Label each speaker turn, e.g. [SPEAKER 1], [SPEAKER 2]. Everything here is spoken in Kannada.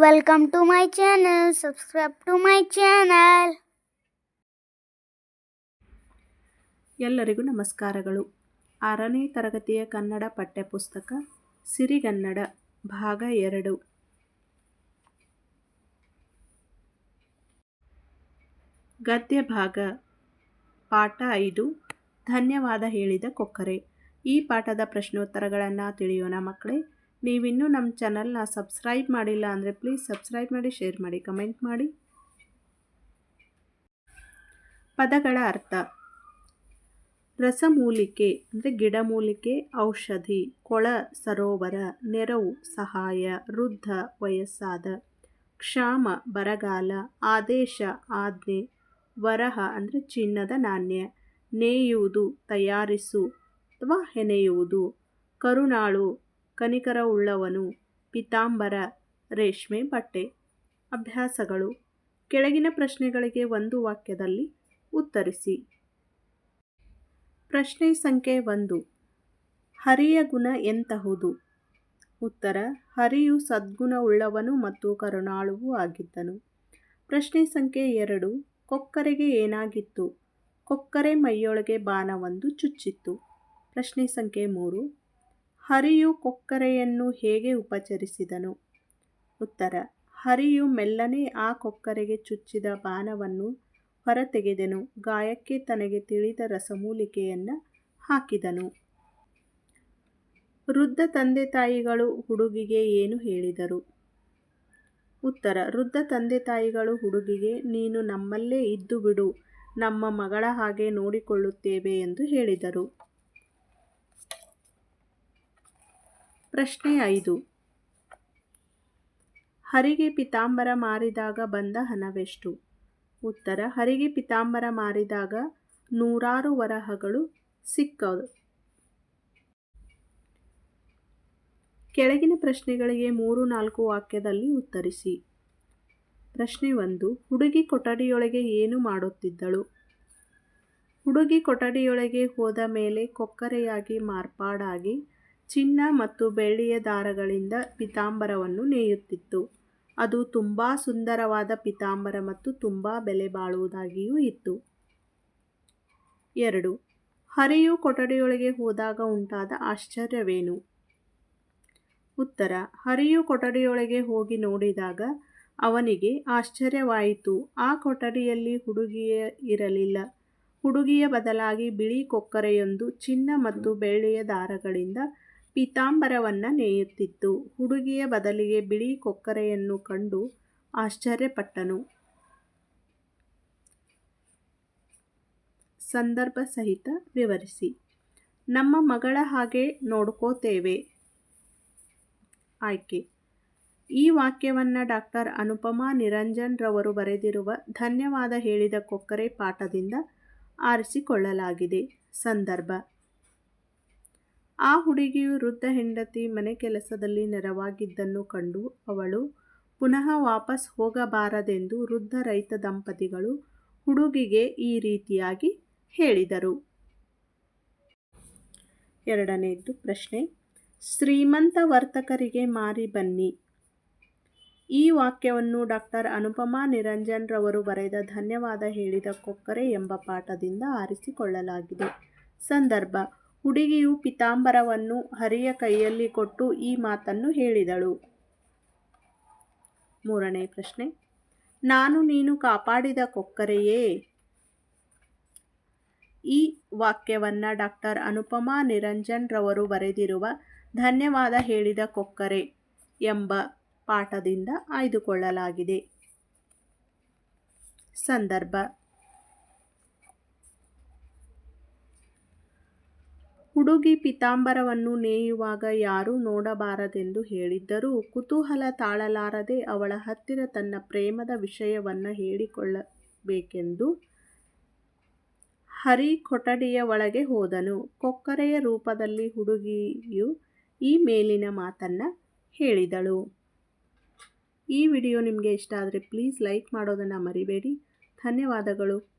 [SPEAKER 1] Welcome to my channel. Subscribe to my channel.
[SPEAKER 2] ಎಲ್ಲರಿಗೂ ನಮಸ್ಕಾರಗಳು. ಆರನೇ ತರಗತಿಯ ಕನ್ನಡ ಪಠ್ಯಪುಸ್ತಕ ಸಿರಿಗನ್ನಡ ಭಾಗ ಎರಡು. ಗದ್ಯ ಭಾಗ, ಪಾಠ ಐದು. ಧನ್ಯವಾದ ಹೇಳಿದ ಕೊಕ್ಕರೆ. ಈ ಪಾಠದ ಪ್ರಶ್ನೋತ್ತರಗಳನ್ನು ತಿಳಿಯೋಣ ಮಕ್ಕಳೇ. ನೀವಿನ್ನೂ ನಮ್ಮ ಚಾನಲ್ನ ಸಬ್ಸ್ಕ್ರೈಬ್ ಮಾಡಿಲ್ಲ ಅಂದರೆ ಪ್ಲೀಸ್ ಸಬ್ಸ್ಕ್ರೈಬ್ ಮಾಡಿ, ಶೇರ್ ಮಾಡಿ, ಕಮೆಂಟ್ ಮಾಡಿ. ಪದಗಳ ಅರ್ಥ. ರಸಮೂಲಿಕೆ ಅಂದರೆ ಗಿಡಮೂಲಿಕೆ, ಔಷಧಿ, ಕೊಳ ಸರೋವರ, ನೆರವು, ಸಹಾಯ, ವೃದ್ಧ, ವಯಸ್ಸಾದ, ಕ್ಷಾಮ, ಬರಗಾಲ, ಆದೇಶ, ಆಜ್ಞೆ, ವರಹ ಅಂದರೆ ಚಿನ್ನದ ನಾಣ್ಯ, ನೇಯುವುದು, ತಯಾರಿಸು ಅಥವಾ ಹೆಣೆಯುವುದು, ಕರುಣಾಳು ಕನಿಕರವುಳ್ಳವನು. ಪಿತಾಂಬರ, ರೇಷ್ಮೆ, ಬಟ್ಟೆ, ಅಭ್ಯಾಸಗಳು. ಕೆಳಗಿನ ಪ್ರಶ್ನೆಗಳಿಗೆ ಒಂದು ವಾಕ್ಯದಲ್ಲಿ ಉತ್ತರಿಸಿ. ಪ್ರಶ್ನೆ ಸಂಖ್ಯೆ ಒಂದು. ಹರಿಯ ಗುಣ ಎಂತಹುದು? ಉತ್ತರ, ಹರಿಯು ಸದ್ಗುಣವುಳ್ಳವನು ಮತ್ತು ಕರುಣಾಳುವೂ ಆಗಿದ್ದನು. ಪ್ರಶ್ನೆ ಸಂಖ್ಯೆ ಎರಡು. ಕೊಕ್ಕರೆಗೆ ಏನಾಗಿತ್ತು? ಕೊಕ್ಕರೆ ಮೈಯೊಳಗೆ ಬಾಣವೊಂದು ಚುಚ್ಚಿತ್ತು. ಪ್ರಶ್ನೆ ಸಂಖ್ಯೆ ಮೂರು. ಹರಿಯು ಕೊಕ್ಕರೆಯನ್ನು ಹೇಗೆ ಉಪಚರಿಸಿದನು? ಉತ್ತರ, ಹರಿಯು ಮೆಲ್ಲನೆ ಆ ಕೊಕ್ಕರೆಗೆ ಚುಚ್ಚಿದ ಬಾಣವನ್ನು ಹೊರತೆಗೆದನು, ಗಾಯಕ್ಕೆ ತನಗೆ ತಿಳಿದ ರಸಮೂಲಿಕೆಯನ್ನು ಹಾಕಿದನು. ವೃದ್ಧ ತಂದೆ ತಾಯಿಗಳು ಹುಡುಗಿಗೆ ಏನು ಹೇಳಿದರು? ಉತ್ತರ, ವೃದ್ಧ ತಂದೆ ತಾಯಿಗಳು ಹುಡುಗಿಗೆ, ನೀನು ನಮ್ಮಲ್ಲೇ ಇದ್ದು ಬಿಡು, ನಮ್ಮ ಮಗಳ ಹಾಗೆ ನೋಡಿಕೊಳ್ಳುತ್ತೇವೆ ಎಂದು ಹೇಳಿದರು. ಪ್ರಶ್ನೆ ಐದು. ಹರಿಗೆ ಪಿತಾಂಬರ ಮಾರಿದಾಗ ಬಂದ ಹಣವೆಷ್ಟು? ಉತ್ತರ, ಹರಿಗೆ ಪಿತಾಂಬರ ಮಾರಿದಾಗ ನೂರಾರು ವರಹಗಳು ಸಿಕ್ಕವು ಕೆಳಗಿನ ಪ್ರಶ್ನೆಗಳಿಗೆ ಮೂರು ನಾಲ್ಕು ವಾಕ್ಯದಲ್ಲಿ ಉತ್ತರಿಸಿ. ಪ್ರಶ್ನೆ ಒಂದು, ಹುಡುಗಿ ಕೊಠಡಿಯೊಳಗೆ ಏನು ಮಾಡುತ್ತಿದ್ದಳು? ಹುಡುಗಿ ಕೊಠಡಿಯೊಳಗೆ ಹೋದ ಮೇಲೆ ಕೊಕ್ಕರೆಯಾಗಿ ಮಾರ್ಪಾಡಾಗಿ ಚಿನ್ನ ಮತ್ತು ಬೆಳ್ಳಿಯ ದಾರಗಳಿಂದ ಪಿತಾಂಬರವನ್ನು ನೇಯುತ್ತಿತ್ತು. ಅದು ತುಂಬ ಸುಂದರವಾದ ಪಿತಾಂಬರ ಮತ್ತು ತುಂಬ ಬೆಲೆ ಬಾಳುವುದಾಗಿಯೂ ಇತ್ತು. ಎರಡು. ಹರಿಯು ಕೊಠಡಿಯೊಳಗೆ ಹೋದಾಗ ಉಂಟಾದ ಆಶ್ಚರ್ಯವೇನು? ಉತ್ತರ. ಹರಿಯು ಕೊಠಡಿಯೊಳಗೆ ಹೋಗಿ ನೋಡಿದಾಗ ಅವನಿಗೆ ಆಶ್ಚರ್ಯವಾಯಿತು. ಆ ಕೊಠಡಿಯಲ್ಲಿ ಹುಡುಗಿಯ ಇರಲಿಲ್ಲ. ಹುಡುಗಿಯ ಬದಲಾಗಿ ಬಿಳಿ ಕೊಕ್ಕರೆಯೊಂದು ಚಿನ್ನ ಮತ್ತು ಬೆಳ್ಳಿಯ ದಾರಗಳಿಂದ ಪೀತಾಂಬರವನ್ನು ನೇಯುತ್ತಿತ್ತು. ಹುಡುಗಿಯ ಬದಲಿಗೆ ಬಿಳಿ ಕೊಕ್ಕರೆಯನ್ನು ಕಂಡು ಆಶ್ಚರ್ಯಪಟ್ಟನು. ಸಂದರ್ಭ ಸಹಿತ ವಿವರಿಸಿ. ನಮ್ಮ ಮಗಳ ಹಾಗೆ ನೋಡ್ಕೋತೇವೆ. ಆಯ್ಕೆ. ಈ ವಾಕ್ಯವನ್ನು ಡಾಕ್ಟರ್ ಅನುಪಮಾ ನಿರಂಜನ್ ರವರು ಬರೆದಿರುವ ಧನ್ಯವಾದ ಹೇಳಿದ ಕೊಕ್ಕರೆ ಪಾಠದಿಂದ ಆರಿಸಿಕೊಳ್ಳಲಾಗಿದೆ. ಸಂದರ್ಭ. ಆ ಹುಡುಗಿಯು ವೃದ್ಧ ಹೆಂಡತಿ ಮನೆ ಕೆಲಸದಲ್ಲಿ ನೆರವಾಗಿದ್ದನ್ನು ಕಂಡು ಅವಳು ಪುನಃ ವಾಪಸ್ ಹೋಗಬಾರದೆಂದು ವೃದ್ಧ ರೈತ ದಂಪತಿಗಳು ಹುಡುಗಿಗೆ ಈ ರೀತಿಯಾಗಿ ಹೇಳಿದರು. ಎರಡನೆಯದ್ದು ಪ್ರಶ್ನೆ, ಶ್ರೀಮಂತ ವರ್ತಕರಿಗೆ ಮಾರಿ ಬನ್ನಿ. ಈ ವಾಕ್ಯವನ್ನು ಡಾಕ್ಟರ್ ಅನುಪಮಾ ನಿರಂಜನ್ ರವರು ಬರೆದ ಧನ್ಯವಾದ ಹೇಳಿದ ಕೊಕ್ಕರೆ ಎಂಬ ಪಾಠದಿಂದ ಆರಿಸಿಕೊಳ್ಳಲಾಗಿದೆ. ಸಂದರ್ಭ ಹುಡುಗಿಯು ಪಿತಾಂಬರವನ್ನು ಹರಿಯ ಕೈಯಲ್ಲಿ ಕೊಟ್ಟು ಈ ಮಾತನ್ನು ಹೇಳಿದಳು. ಮೂರನೇ ಪ್ರಶ್ನೆ. ನಾನು ನೀನು ಕಾಪಾಡಿದ ಕೊಕ್ಕರೆಯೇ? ಈ ವಾಕ್ಯವನ್ನು ಡಾಕ್ಟರ್ ಅನುಪಮಾ ನಿರಂಜನ್ ರವರು ಬರೆದಿರುವ ಧನ್ಯವಾದ ಹೇಳಿದ ಕೊಕ್ಕರೆ ಎಂಬ ಪಾಠದಿಂದ ಆಯ್ದುಕೊಳ್ಳಲಾಗಿದೆ. ಸಂದರ್ಭ. ಹುಡುಗಿ ಪಿತಾಂಬರವನ್ನು ನೇಯುವಾಗ ಯಾರೂ ನೋಡಬಾರದೆಂದು ಹೇಳಿದ್ದರೂ ಕುತೂಹಲ ತಾಳಲಾರದೆ ಅವಳ ಹತ್ತಿರ ತನ್ನ ಪ್ರೇಮದ ವಿಷಯವನ್ನು ಹೇಳಿಕೊಳ್ಳಬೇಕೆಂದು ಹರಿ ಕೊಠಡಿಯ ಒಳಗೆ ಹೋದನು. ಕೊಕ್ಕರೆಯ ರೂಪದಲ್ಲಿ ಹುಡುಗಿಯು ಈ ಮೇಲಿನ ಮಾತನ್ನು ಹೇಳಿದಳು. ಈ ವಿಡಿಯೋ ನಿಮಗೆ ಇಷ್ಟ ಆದರೆ ಪ್ಲೀಸ್ ಲೈಕ್ ಮಾಡೋದನ್ನು ಮರಿಬೇಡಿ. ಧನ್ಯವಾದಗಳು.